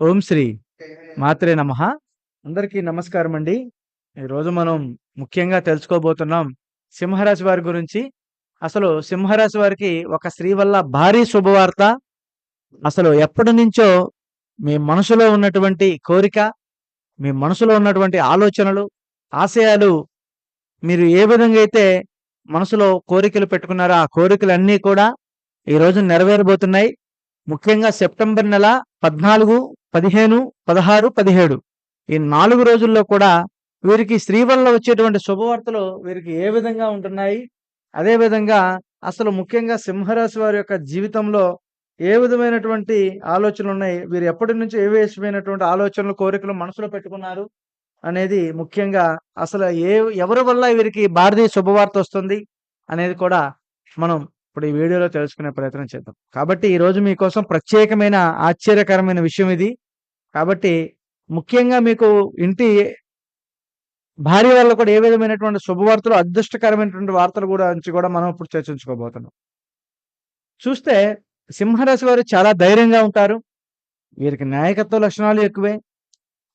ఓం శ్రీ మాత్రే నమ. అందరికీ నమస్కారం అండి. ఈరోజు మనం ముఖ్యంగా తెలుసుకోబోతున్నాం సింహరాశి వారి గురించి. అసలు సింహరాశి వారికి ఒక స్త్రీ వల్ల భారీ శుభవార్త. అసలు ఎప్పటి నుంచో మీ మనసులో ఉన్నటువంటి కోరిక మీ మనసులో ఉన్నటువంటి ఆలోచనలు ఆశయాలు మీరు ఏ విధంగా అయితే మనసులో కోరికలు పెట్టుకున్నారో ఆ కోరికలన్నీ కూడా ఈ రోజు నెరవేరబోతున్నాయి. ముఖ్యంగా సెప్టెంబర్ నెల పద్నాలుగు పదిహేను పదహారు పదిహేడు. ఈ నాలుగు రోజుల్లో కూడా వీరికి స్త్రీ వల్ల వచ్చేటువంటి శుభవార్తలు వీరికి ఏ విధంగా ఉంటున్నాయి? అదేవిధంగా అసలు ముఖ్యంగా సింహరాశి వారి యొక్క జీవితంలో ఏ విధమైనటువంటి ఆలోచనలు ఉన్నాయి? వీరు ఎప్పటి నుంచి ఏ విధమైనటువంటి ఆలోచనలు కోరికలు మనసులో పెట్టుకున్నారు? అనేది ముఖ్యంగా అసలు ఏ ఎవరి వల్ల వీరికి భారతీయ శుభవార్త వస్తుంది? అనేది కూడా మనం ఇప్పుడు ఈ వీడియోలో తెలుసుకునే ప్రయత్నం చేద్దాం. కాబట్టి ఈరోజు మీకోసం ప్రత్యేకమైన ఆశ్చర్యకరమైన విషయం ఇది. కాబట్టి ముఖ్యంగా మీకు ఇంటి భార్య వల్ల కూడా ఏ విధమైనటువంటి శుభవార్తలు అదృష్టకరమైనటువంటి వార్తలు కూడా నుంచి కూడా మనం ఇప్పుడు చర్చించుకోబోతున్నాం. చూస్తే సింహరాశి వారు చాలా ధైర్యంగా ఉంటారు. వీరికి నాయకత్వ లక్షణాలు ఎక్కువే.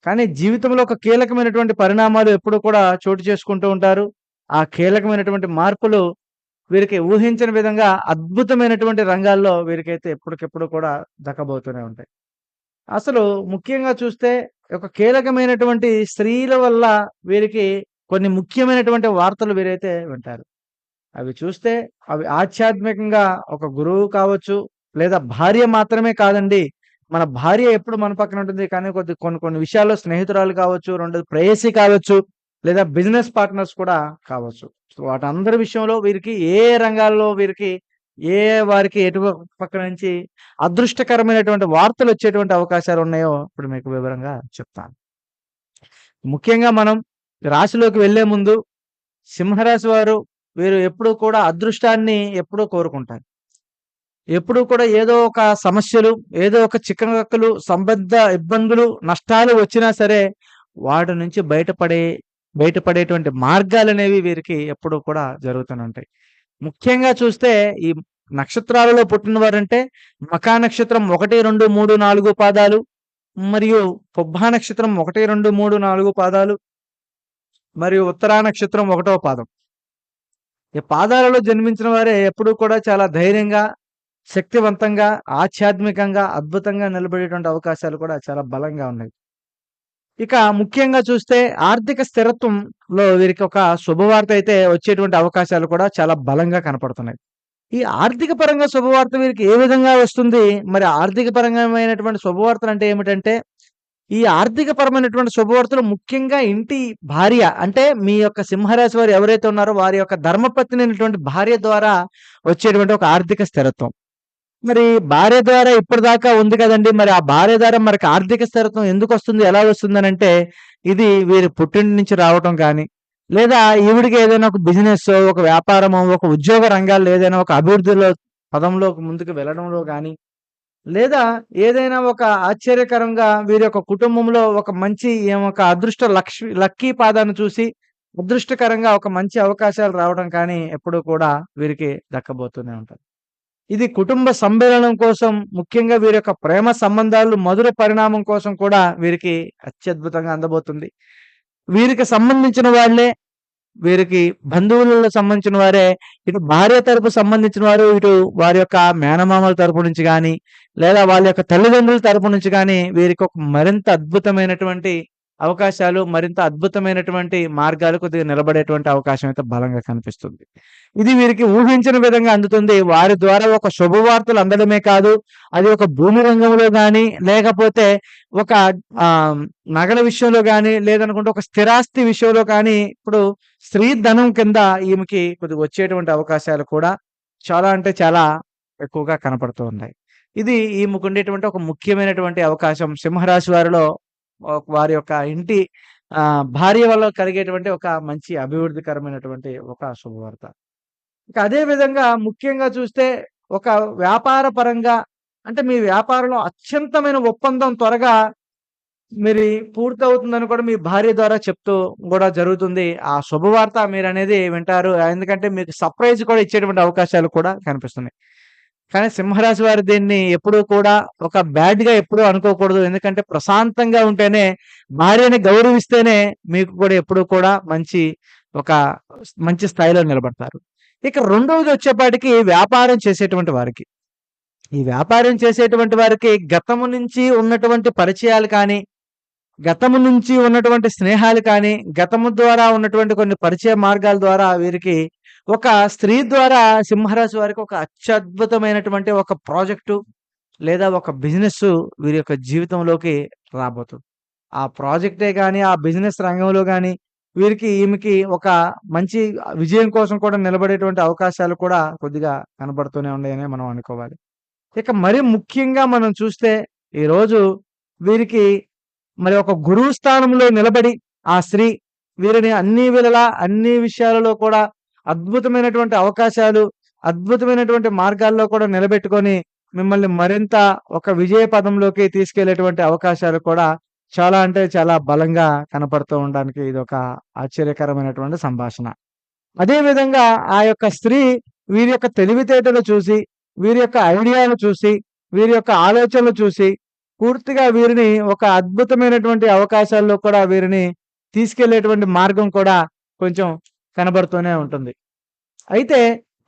కానీ జీవితంలో ఒక కీలకమైనటువంటి పరిణామాలు ఎప్పుడు కూడా చోటు చేసుకుంటూ ఉంటారు. ఆ కీలకమైనటువంటి మార్పులు వీరికి ఊహించిన విధంగా అద్భుతమైనటువంటి రంగాల్లో వీరికైతే ఎప్పటికెప్పుడు కూడా దక్కబోతూనే ఉంటాయి. అసలు ముఖ్యంగా చూస్తే ఒక కీలకమైనటువంటి స్త్రీల వల్ల వీరికి కొన్ని ముఖ్యమైనటువంటి వార్తలు వీరైతే వింటారు. అవి చూస్తే అవి ఆధ్యాత్మికంగా ఒక గురువు కావచ్చు లేదా భార్య మాత్రమే కాదండి మన భార్య ఎప్పుడు మన పక్కన ఉంటుంది కానీ కొద్ది కొన్ని కొన్ని విషయాల్లో స్నేహితురాలు కావచ్చు రెండు ప్రేయసి కావచ్చు లేదా బిజినెస్ పార్ట్నర్స్ కూడా కావచ్చు. సో వాటందరి విషయంలో వీరికి ఏ రంగాల్లో వీరికి ఏ వారికి ఎటు పక్క నుంచి అదృష్టకరమైనటువంటి వార్తలు వచ్చేటువంటి అవకాశాలు ఉన్నాయో ఇప్పుడు మీకు వివరంగా చెప్తాను. ముఖ్యంగా మనం రాశిలోకి వెళ్ళే ముందు సింహరాశి వారు వీరు ఎప్పుడూ కూడా అదృష్టాన్ని ఎప్పుడూ కోరుకుంటారు. ఎప్పుడూ కూడా ఏదో ఒక సమస్యలు ఏదో ఒక చిక్కనక్కలు సంబద్ధ ఇబ్బందులు నష్టాలు వచ్చినా సరే వాటి నుంచి బయటపడే బయటపడేటువంటి మార్గాలు అనేవి వీరికి ఎప్పుడూ కూడా జరుగుతూనే ఉంటాయి ముఖ్యంగా చూస్తే ఈ నక్షత్రాలలో పుట్టిన వారంటే మకా నక్షత్రం ఒకటి రెండు మూడు నాలుగు పాదాలు మరియు పుబ్బా నక్షత్రం ఒకటి రెండు మూడు నాలుగు పాదాలు మరియు ఉత్తరా నక్షత్రం ఒకటో పాదం. ఈ పాదాలలో జన్మించిన వారే ఎప్పుడూ కూడా చాలా ధైర్యంగా శక్తివంతంగా ఆధ్యాత్మికంగా అద్భుతంగా నిలబడేటువంటి అవకాశాలు కూడా చాలా బలంగా ఉన్నాయి. ఇక ముఖ్యంగా చూస్తే ఆర్థిక స్థిరత్వంలో వీరికి ఒక శుభవార్త అయితే వచ్చేటువంటి అవకాశాలు కూడా చాలా బలంగా కనపడుతున్నాయి. ఈ ఆర్థిక పరంగా శుభవార్త వీరికి ఏ విధంగా వస్తుంది? మరి ఆర్థిక పరమైనటువంటి శుభవార్తలు అంటే ఏమిటంటే ఈ ఆర్థిక పరమైనటువంటి శుభవార్తలు ముఖ్యంగా ఇంటి భార్య అంటే మీ యొక్క సింహరాశి వారు ఎవరైతే ఉన్నారో వారి యొక్క ధర్మపత్ని అయినటువంటి భార్య ద్వారా వచ్చేటువంటి ఒక ఆర్థిక స్థిరత్వం. మరి భార్య ద్వారా ఇప్పటిదాకా ఉంది కదండి. మరి ఆ భార్య ద్వారా మనకి ఆర్థిక స్థిరత్వం ఎందుకు వస్తుంది? ఎలా వస్తుంది అంటే ఇది వీరి పుట్టింటి నుంచి రావటం కానీ లేదా ఈవిడికి ఏదైనా ఒక బిజినెస్ ఒక వ్యాపారము ఒక ఉద్యోగ రంగాల్లో ఏదైనా ఒక అభివృద్ధిలో పదంలో ముందుకు వెళ్ళడంలో కానీ లేదా ఏదైనా ఒక ఆశ్చర్యకరంగా వీరి యొక్క కుటుంబంలో ఒక మంచి ఒక అదృష్ట లక్ష్మి లక్కీ పాదాన్ని చూసి అదృష్టకరంగా ఒక మంచి అవకాశాలు రావడం కానీ ఎప్పుడూ కూడా వీరికి దక్కబోతూనే ఉంటుంది. ఇది కుటుంబ సమ్మేళనం కోసం ముఖ్యంగా వీరి యొక్క ప్రేమ సంబంధాలు మధుర పరిణామం కోసం కూడా వీరికి అత్యద్భుతంగా అందబోతుంది. వీరికి సంబంధించిన వాళ్ళే వీరికి బంధువులలో సంబంధించిన వారే ఇటు భార్య తరపు సంబంధించిన వారు ఇటు వారి యొక్క మేనమామల తరపు నుంచి కానీ లేదా వాళ్ళ యొక్క తల్లిదండ్రుల తరపు నుంచి కానీ వీరికి ఒక మరింత అద్భుతమైనటువంటి అవకాశాలు మరింత అద్భుతమైనటువంటి మార్గాలు కొద్దిగా నిలబడేటువంటి అవకాశం అయితే బలంగా కనిపిస్తుంది. ఇది వీరికి ఊహించిన విధంగా అందుతుంది. వారి ద్వారా ఒక శుభవార్తలు అందడమే కాదు అది ఒక భూమి రంగంలో కానీ లేకపోతే ఒక నగల విషయంలో కానీ లేదనుకుంటే ఒక స్థిరాస్తి విషయంలో కానీ ఇప్పుడు స్త్రీ ధనం కింద ఈమెకి కొద్దిగా వచ్చేటువంటి అవకాశాలు కూడా చాలా అంటే చాలా ఎక్కువగా కనపడుతూ ఉన్నాయి. ఇది ఈమెకు ఉండేటువంటి ఒక ముఖ్యమైనటువంటి అవకాశం. సింహరాశి వారిలో వారి యొక్క ఇంటి ఆ భార్య వల్ల కలిగేటువంటి ఒక మంచి అభివృద్ధికరమైనటువంటి ఒక శుభవార్త. ఇంకా అదే విధంగా ముఖ్యంగా చూస్తే ఒక వ్యాపార పరంగా అంటే మీ వ్యాపారంలో అత్యంతమైన ఒప్పందం త్వరగా మీరు పూర్తవుతుందని కూడా మీ భార్య ద్వారా చెప్తూ కూడా జరుగుతుంది. ఆ శుభవార్త మీరు అనేది వింటారు. ఎందుకంటే మీకు సర్ప్రైజ్ కూడా ఇచ్చేటువంటి అవకాశాలు కూడా కనిపిస్తున్నాయి. కానీ సింహరాశి వారు దీన్ని ఎప్పుడూ కూడా ఒక బ్యాడ్‌గా ఎప్పుడూ అనుకోకూడదు. ఎందుకంటే ప్రశాంతంగా ఉంటేనే భార్యని గౌరవిస్తేనే మీకు కూడా ఎప్పుడూ కూడా మంచి ఒక మంచి స్థాయిలో నిలబడతారు. ఇక రెండవది వచ్చేపాటికి వ్యాపారం చేసేటువంటి వారికి. ఈ వ్యాపారం చేసేటువంటి వారికి గతము నుంచి ఉన్నటువంటి పరిచయాలు కానీ, గతము నుంచి ఉన్నటువంటి స్నేహాలు కానీ, గతము ద్వారా ఉన్నటువంటి కొన్ని పరిచయ మార్గాల ద్వారా వీరికి ఒక స్త్రీ ద్వారా సింహరాశి వారికి ఒక అత్యద్భుతమైనటువంటి ఒక ప్రాజెక్టు లేదా ఒక బిజినెస్ వీరి యొక్క జీవితంలోకి రాబోతుంది. ఆ ప్రాజెక్టే కానీ ఆ బిజినెస్ రంగంలో కానీ వీరికి ఈమెకి ఒక మంచి విజయం కోసం కూడా నిలబడేటువంటి అవకాశాలు కూడా కొద్దిగా కనబడుతూనే ఉన్నాయనే మనం అనుకోవాలి. ఇక మరి ముఖ్యంగా మనం చూస్తే ఈరోజు వీరికి మరి ఒక గురువు స్థానంలో నిలబడి ఆ స్త్రీ వీరిని అన్ని వేళలా అన్ని విషయాలలో కూడా అద్భుతమైనటువంటి అవకాశాలు, అద్భుతమైనటువంటి మార్గాల్లో కూడా నిలబెట్టుకొని మిమ్మల్ని మరింత ఒక విజయ పదంలోకి తీసుకెళ్ళేటువంటి అవకాశాలు కూడా చాలా అంటే చాలా బలంగా కనపడుతూ ఉండడానికి ఇది ఒక ఆశ్చర్యకరమైనటువంటి సంభాషణ. అదేవిధంగా ఆ యొక్క స్త్రీ వీరి యొక్క తెలివితేటలు చూసి, వీరి యొక్క ఐడియాలు చూసి, వీరి యొక్క ఆలోచనలు చూసి పూర్తిగా వీరిని ఒక అద్భుతమైనటువంటి అవకాశాల్లో కూడా వీరిని తీసుకెళ్ళేటువంటి మార్గం కూడా కొంచెం కనబడుతూనే ఉంటుంది. అయితే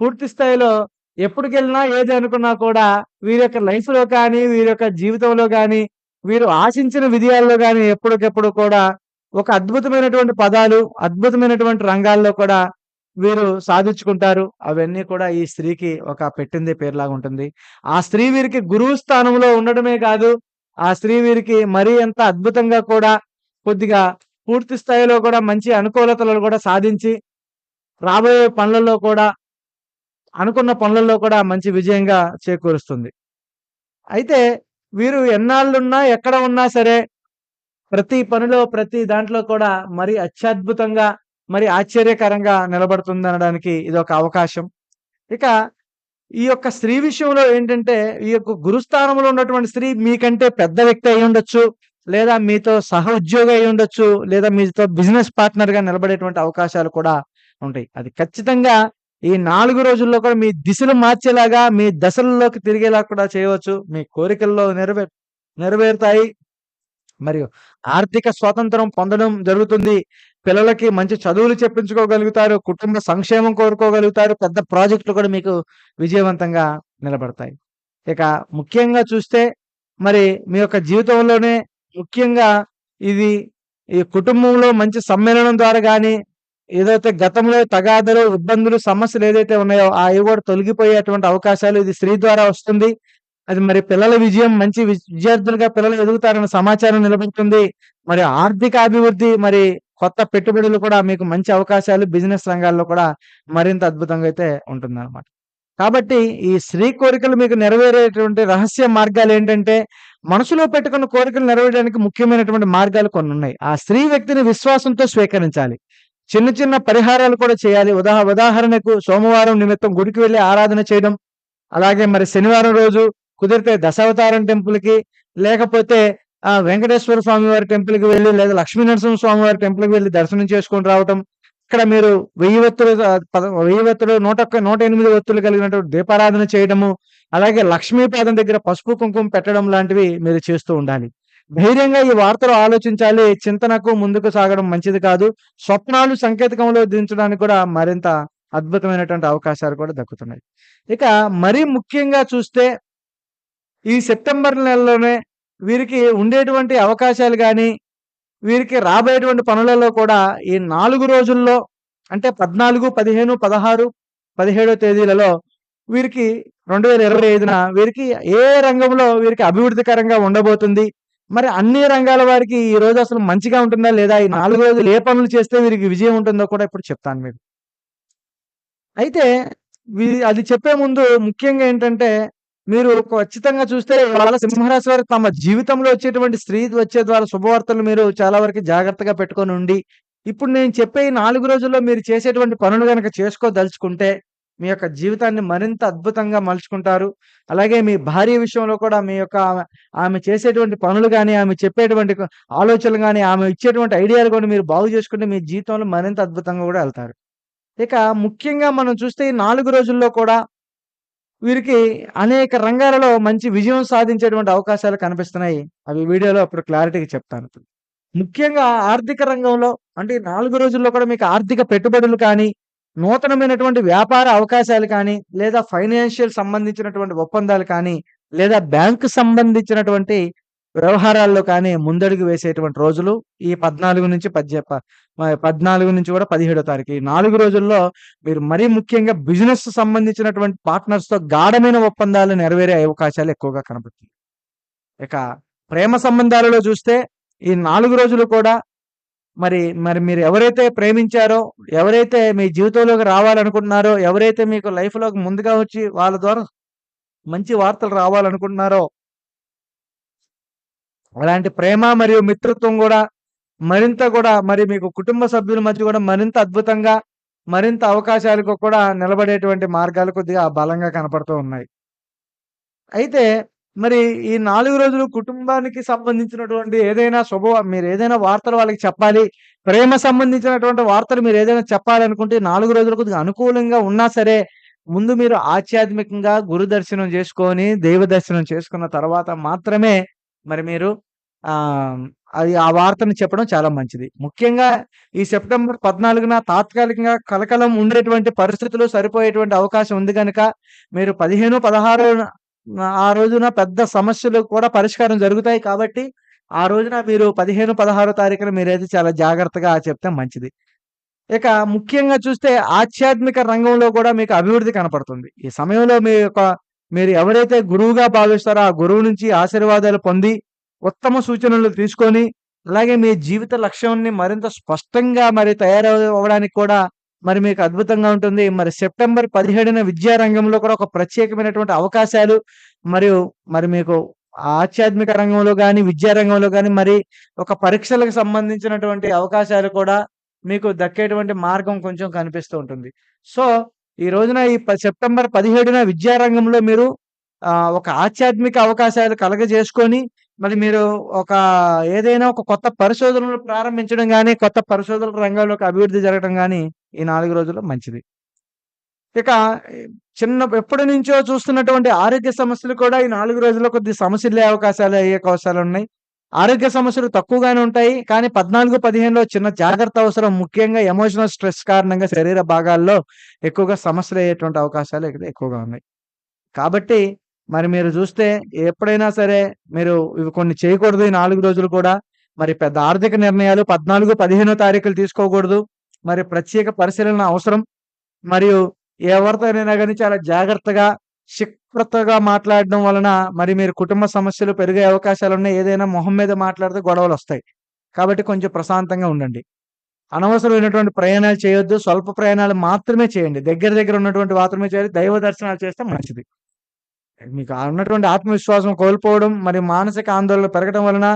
పూర్తి స్థాయిలో ఎప్పటికెళ్ళినా ఏది అనుకున్నా కూడా వీరి యొక్క లైఫ్‌లో కానీ, వీరి యొక్క జీవితంలో కానీ వీరు ఆశించిన విజయాల్లో కానీ ఎప్పటికెప్పుడు కూడా ఒక అద్భుతమైనటువంటి పదాలు, అద్భుతమైనటువంటి రంగాల్లో కూడా వీరు సాధించుకుంటారు. అవన్నీ కూడా ఈ స్త్రీకి ఒక పెట్టింది పేరులాగా ఉంటుంది. ఆ స్త్రీ వీరికి గురువు స్థానంలో ఉండడమే కాదు, ఆ స్త్రీ వీరికి మరీ ఎంత అద్భుతంగా కూడా కొద్దిగా పూర్తి స్థాయిలో కూడా మంచి అనుకూలతలను కూడా సాధించి రాబోయే పనులలో కూడా అనుకున్న పనులలో కూడా మంచి విజయంగా చేకూరుస్తుంది. అయితే వీరు ఎన్నాళ్ళున్నా, ఎక్కడ ఉన్నా సరే ప్రతి పనిలో, ప్రతి దాంట్లో కూడా మరి అత్యద్భుతంగా, మరి ఆశ్చర్యకరంగా నిలబడుతుందనడానికి ఒక అవకాశం. ఇక ఈ యొక్క స్త్రీ విషయంలో ఏంటంటే, ఈ యొక్క గురుస్థానంలో ఉన్నటువంటి స్త్రీ మీకంటే పెద్ద వ్యక్తి అయి ఉండొచ్చు లేదా మీతో సహోద్యోగి అయ్యుండొచ్చు. లేదా మీతో బిజినెస్ పార్ట్నర్‌గా నిలబడేటువంటి అవకాశాలు కూడా ఉంటాయి. అది ఖచ్చితంగా ఈ నాలుగు రోజుల్లో కూడా మీ దిశలు మార్చేలాగా, మీ దశల్లోకి తిరిగేలా కూడా చేయవచ్చు. మీ కోరికల్లో నెరవే నెరవేరుతాయి. మరియు ఆర్థిక స్వాతంత్రం పొందడం జరుగుతుంది. పిల్లలకి మంచి చదువులు చెప్పించుకోగలుగుతారు. కుటుంబ సంక్షేమం కోరుకోగలుగుతారు. పెద్ద ప్రాజెక్టులు కూడా మీకు విజయవంతంగా నిలబడతాయి. ఇక ముఖ్యంగా చూస్తే మరి మీ యొక్క జీవితంలోనే ముఖ్యంగా ఇది ఈ కుటుంబంలో మంచి సమ్మేళనం ద్వారా కానీ ఏదైతే గతంలో తగాదలు ఇబ్బందులు, సమస్యలు ఏదైతే ఉన్నాయో అవి కూడా తొలగిపోయేటువంటి అవకాశాలు ఇది స్త్రీ ద్వారా వస్తుంది. అది మరి పిల్లల విజయం మంచి వి విద్యార్థులుగా పిల్లలు ఎదుగుతారన్న సమాచారం నిలబడుతుంది. మరి ఆర్థిక అభివృద్ధి, మరి కొత్త పెట్టుబడులు కూడా మీకు మంచి అవకాశాలు బిజినెస్ రంగాల్లో కూడా మరింత అద్భుతంగా అయితే ఉంటుంది అనమాట కాబట్టి ఈ స్త్రీ కోరికలు మీకు నెరవేరేటువంటి రహస్య మార్గాలు ఏంటంటే మనసులో పెట్టుకున్న కోరికలు నెరవేరడానికి ముఖ్యమైనటువంటి మార్గాలు కొన్ని ఉన్నాయి ఆ స్త్రీ వ్యక్తిని విశ్వాసంతో స్వీకరించాలి. చిన్న చిన్న పరిహారాలు కూడా చేయాలి. ఉదాహ ఉదాహరణకు సోమవారం నిమిత్తం గుడికి వెళ్ళి ఆరాధన చేయడం. అలాగే మరి శనివారం రోజు కుదిరితే దశావతారం టెంపుల్‌కి లేకపోతే ఆ వెంకటేశ్వర స్వామి వారి టెంపుల్‌కి వెళ్ళి లేదా లక్ష్మీ నరసింహ స్వామి వారి టెంపుల్‌కి వెళ్ళి దర్శనం చేసుకొని రావటం. ఇక్కడ మీరు వెయ్యి ఒత్తులు వెయ్యి ఒత్తులు నూట నూట ఎనిమిది ఒత్తులు కలిగినటువంటి దీపారాధన చేయడము. అలాగే లక్ష్మీపాదం దగ్గర పసుపు, కుంకుమ పెట్టడం లాంటివి మీరు చేస్తూ ఉండాలి. ధైర్యంగా ఈ వార్తలు ఆలోచించాలి. చింతనకు ముందుకు సాగడం మంచిది కాదు. స్వప్నాలు సంకేతకంలో దించడానికి కూడా మరింత అద్భుతమైనటువంటి అవకాశాలు కూడా దక్కుతున్నాయి. ఇక మరీ ముఖ్యంగా చూస్తే ఈ సెప్టెంబర్ నెలలోనే వీరికి ఉండేటువంటి అవకాశాలు కానీ వీరికి రాబోయేటువంటి పనులలో కూడా ఈ నాలుగు రోజుల్లో అంటే 14, 15, 16, 17 తేదీలలో వీరికి 2025న వీరికి ఏ రంగంలో వీరికి అభివృద్ధికరంగా ఉండబోతుంది. మరి అన్ని రంగాల వారికి ఈ రోజు అసలు మంచిగా ఉంటుందా? లేదా? ఈ 4 రోజులు ఏ పనులు చేస్తే వీరికి విజయం ఉంటుందో కూడా ఇప్పుడు చెప్తాను మీకు. అయితే అది చెప్పే ముందు ముఖ్యంగా ఏంటంటే, మీరు ఖచ్చితంగా చూస్తే ఇవాళ సింహరాశి వారు తమ జీవితంలో వచ్చేటువంటి స్త్రీ వచ్చే ద్వారా శుభవార్తలు మీరు చాలా వరకు జాగ్రత్తగా పెట్టుకొని ఉండి, ఇప్పుడు నేను చెప్పే ఈ 4 రోజుల్లో మీరు చేసేటువంటి పనులు గనక చేసుకోదలుచుకుంటే, మీ యొక్క జీవితాన్ని మరింత అద్భుతంగా మలుచుకుంటారు. అలాగే మీ భార్య విషయంలో కూడా మీ యొక్క ఆమె చేసేటువంటి పనులు కానీ ఆమె చెప్పేటువంటి ఆలోచనలు కానీ ఆమె ఇచ్చేటువంటి ఐడియాలు కూడా మీరు బాగు చేసుకుంటే మీ జీవితంలో మరింత అద్భుతంగా కూడా వెళ్తారు ఇక ముఖ్యంగా మనం చూస్తే ఈ నాలుగు రోజుల్లో కూడా వీరికి అనేక రంగాలలో మంచి విజయం సాధించేటువంటి అవకాశాలు కనిపిస్తున్నాయి. అవి వీడియోలో అప్పుడు క్లారిటీగా చెప్తాను. ముఖ్యంగా ఆర్థిక రంగంలో అంటే ఈ 4 రోజుల్లో కూడా మీకు ఆర్థిక పెట్టుబడులు కానీ, నూతనమైనటువంటి వ్యాపార అవకాశాలు కానీ, లేదా ఫైనాన్షియల్ సంబంధించినటువంటి ఒప్పందాలు కానీ, లేదా బ్యాంకు సంబంధించినటువంటి వ్యవహారాల్లో కానీ ముందడుగు వేసేటువంటి రోజులు ఈ 14 నుంచి పజ్జె ప మ 14 నుంచి కూడా 17 తారీఖు. ఈ నాలుగు రోజుల్లో మీరు మరీ ముఖ్యంగా బిజినెస్ సంబంధించినటువంటి పార్ట్నర్స్‌తో గాఢమైన ఒప్పందాలు నెరవేరే అవకాశాలు ఎక్కువగా కనబడుతుంది ఇక ప్రేమ సంబంధాలలో చూస్తే ఈ నాలుగు రోజులు కూడా మరి, మరి మీరు ఎవరైతే ప్రేమించారో, ఎవరైతే మీ జీవితంలోకి రావాలనుకుంటున్నారో, ఎవరైతే మీకు లైఫ్‌లోకి ముందుగా వచ్చి వాళ్ళ ద్వారా మంచి వార్తలు రావాలనుకుంటున్నారో అలాంటి ప్రేమ మరియు మిత్రత్వం కూడా మరింత కూడా మరి మీకు కుటుంబ సభ్యుల మధ్య కూడా మరింత అద్భుతంగా, మరింత అవకాశాలకు కూడా నిలబడేటువంటి మార్గాలు కొద్దిగా బలంగా కనపడుతూ ఉన్నాయి. అయితే మరి ఈ నాలుగు రోజులు కుటుంబానికి సంబంధించినటువంటి ఏదైనా శుభ మీరు ఏదైనా వార్తలు వాళ్ళకి చెప్పాలి. ప్రేమ సంబంధించినటువంటి వార్తలు మీరు ఏదైనా చెప్పాలనుకుంటే నాలుగు రోజులు కొద్దిగా అనుకూలంగా ఉన్నా సరే, ముందు మీరు ఆధ్యాత్మికంగా గురు దర్శనం చేసుకొని, దైవ దర్శనం చేసుకున్న తర్వాత మాత్రమే మరి మీరు అది ఆ వార్తను చెప్పడం చాలా మంచిది. ముఖ్యంగా ఈ సెప్టెంబర్ 14న తాత్కాలికంగా కలకలం ఉండేటువంటి పరిస్థితులు సరిపోయేటువంటి అవకాశం ఉంది కనుక మీరు 15, 16 ఆ రోజున పెద్ద సమస్యలు కూడా పరిష్కారం జరుగుతాయి కాబట్టి, ఆ రోజున మీరు 15, 16 తారీఖున మీరైతే చాలా జాగ్రత్తగా చెప్తే మంచిది. ఇక ముఖ్యంగా చూస్తే ఆధ్యాత్మిక రంగంలో కూడా మీకు అభివృద్ధి కనపడుతుంది. ఈ సమయంలో మీ యొక్క మీరు ఎవరైతే గురువుగా భావిస్తారో, ఆ గురువు నుంచి ఆశీర్వాదాలు పొంది, ఉత్తమ సూచనలు తీసుకొని, అలాగే మీ జీవిత లక్ష్యాన్ని మరింత స్పష్టంగా మరి తయారవడానికి కూడా మరి మీకు అద్భుతంగా ఉంటుంది. మరి సెప్టెంబర్ పదిహేడున విద్యారంగంలో కూడా ఒక ప్రత్యేకమైనటువంటి అవకాశాలు మరియు మరి మీకు ఆధ్యాత్మిక రంగంలో కానీ విద్యారంగంలో కానీ మరి ఒక పరీక్షలకు సంబంధించినటువంటి అవకాశాలు కూడా మీకు దక్కేటువంటి మార్గం కొంచెం కనిపిస్తూ ఉంటుంది. సో, ఈ రోజున ఈ ప సెప్టెంబర్ పదిహేడున విద్యారంగంలో మీరు ఒక ఆధ్యాత్మిక అవకాశాలు కలగజేసుకొని, మరి మీరు ఒక ఏదైనా ఒక కొత్త పరిశోధనలు ప్రారంభించడం కానీ కొత్త పరిశోధనల రంగంలోకి అభివృద్ధి జరగడం కానీ ఈ నాలుగు రోజుల్లో మంచిది. ఇక చిన్న ఎప్పటి నుంచో చూస్తున్నటువంటి ఆరోగ్య సమస్యలు కూడా ఈ నాలుగు రోజుల్లో కొద్ది సమస్యలే అవకాశాలు అయ్యే అవకాశాలున్నాయి. ఆరోగ్య సమస్యలు తక్కువగానే ఉంటాయి. కానీ 14, 15లో చిన్న జాగ్రత్త అవసరం. ముఖ్యంగా ఎమోషనల్ స్ట్రెస్ కారణంగా శరీర భాగాల్లో ఎక్కువగా సమస్యలు అయ్యేటువంటి అవకాశాలు ఇక్కడ ఎక్కువగా ఉన్నాయి. కాబట్టి మరి మీరు చూస్తే ఎప్పుడైనా సరే మీరు ఇవి కొన్ని చేయకూడదు ఈ నాలుగు రోజులు కూడా. మరి పెద్ద ఆర్థిక నిర్ణయాలు 14, 15 తారీఖులు తీసుకోకూడదు. మరి ప్రత్యేక పరిశీలన అవసరం. మరియు ఎవరితోనైనా కానీ చాలా జాగ్రత్తగా, క్షిప్రతగా మాట్లాడడం వలన మరి మీరు కుటుంబ సమస్యలు పెరిగే అవకాశాలు ఉన్నాయి ఏదైనా మొహం మీద మాట్లాడితే గొడవలు వస్తాయి కాబట్టి కొంచెం ప్రశాంతంగా ఉండండి. అనవసరమైనటువంటి ప్రయాణాలు చేయొద్దు. స్వల్ప ప్రయాణాలు మాత్రమే చేయండి. దగ్గర దగ్గర ఉన్నటువంటి మాత్రమే చేయాలి. దైవ దర్శనాలు చేస్తే మంచిది. మీకు ఉన్నటువంటి ఆత్మవిశ్వాసం కోల్పోవడం, మరి మానసిక ఆందోళన పెరగడం వలన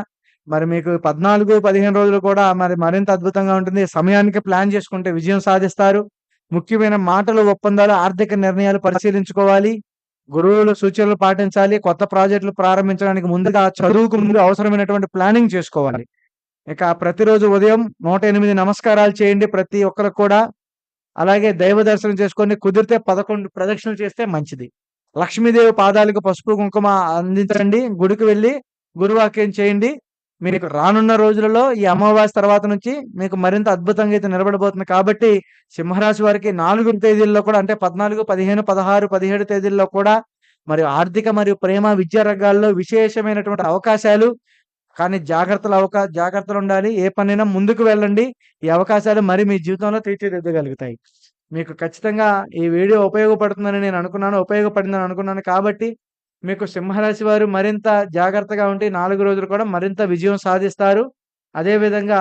మరి మీకు 14, 15 రోజులు కూడా మరి మరింత అద్భుతంగా ఉంటుంది. సమయానికి ప్లాన్ చేసుకుంటే విజయం సాధిస్తారు. ముఖ్యమైన మాటలు, ఒప్పందాలు, ఆర్థిక నిర్ణయాలు పరిశీలించుకోవాలి. గురువుల సూచనలు పాటించాలి. కొత్త ప్రాజెక్టులు ప్రారంభించడానికి ముందుగా చదువుకు ముందు అవసరమైనటువంటి ప్లానింగ్ చేసుకోవాలి. ఇక ప్రతిరోజు ఉదయం 108 నమస్కారాలు చేయండి ప్రతి ఒక్కరు కూడా. అలాగే దైవ దర్శనం చేసుకొని కుదిరితే 11 ప్రదక్షిణలు చేస్తే మంచిది. లక్ష్మీదేవి పాదాలకు పసుపు, కుంకుమ అందించండి. గుడికి వెళ్ళి గురువాక్యం చేయండి. మీకు రానున్న రోజులలో ఈ అమావాస్య తర్వాత నుంచి మీకు మరింత అద్భుతంగా అయితే నిలబడబోతుంది కాబట్టి, సింహరాశి వారికి నాలుగు తేదీల్లో కూడా అంటే 14, 15, 16, 17 తేదీల్లో కూడా మరి ఆర్థిక మరియు ప్రేమ, విద్యా రంగాల్లో విశేషమైనటువంటి అవకాశాలు. కానీ జాగ్రత్తలు అవకా జాగ్రత్తలుండాలి. ఏ పనైనా ముందుకు వెళ్ళండి. ఈ అవకాశాలు మరి మీ జీవితంలో తీర్చిదిద్దగలుగుతాయి. మీకు ఖచ్చితంగా ఈ వీడియో ఉపయోగపడుతుందని నేను అనుకున్నాను. ఉపయోగపడిందని అనుకున్నాను కాబట్టి, మీకు సింహరాశి వారు మరింత జాగ్రత్తగా ఉంటే నాలుగు రోజులు కూడా మరింత విజయం సాధిస్తారు. అదేవిధంగా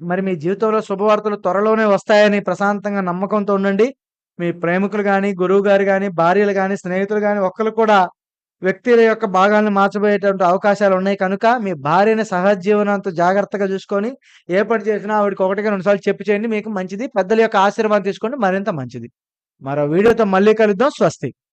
మరి మీ జీవితంలో శుభవార్తలు త్వరలోనే వస్తాయని ప్రశాంతంగా నమ్మకంతో ఉండండి. మీ ప్రేమికులు కానీ గురువు గారు కానీ భార్యలు కానీ స్నేహితులు కానీ ఒక్కరు కూడా వ్యక్తుల యొక్క భాగాలను మార్చబోయేటువంటి అవకాశాలు ఉన్నాయి కనుక, మీ భార్యని సహజీవనంతో జాగ్రత్తగా చూసుకొని, ఏ పని చేసినా ఆవిడకి ఒకటిగా రెండుసార్లు చెప్పి చేయండి. మీకు మంచిది. పెద్దల యొక్క ఆశీర్వాదం తీసుకోండి మరింత మంచిది. మరో వీడియోతో మళ్ళీ కలుద్దాం. స్వస్తి.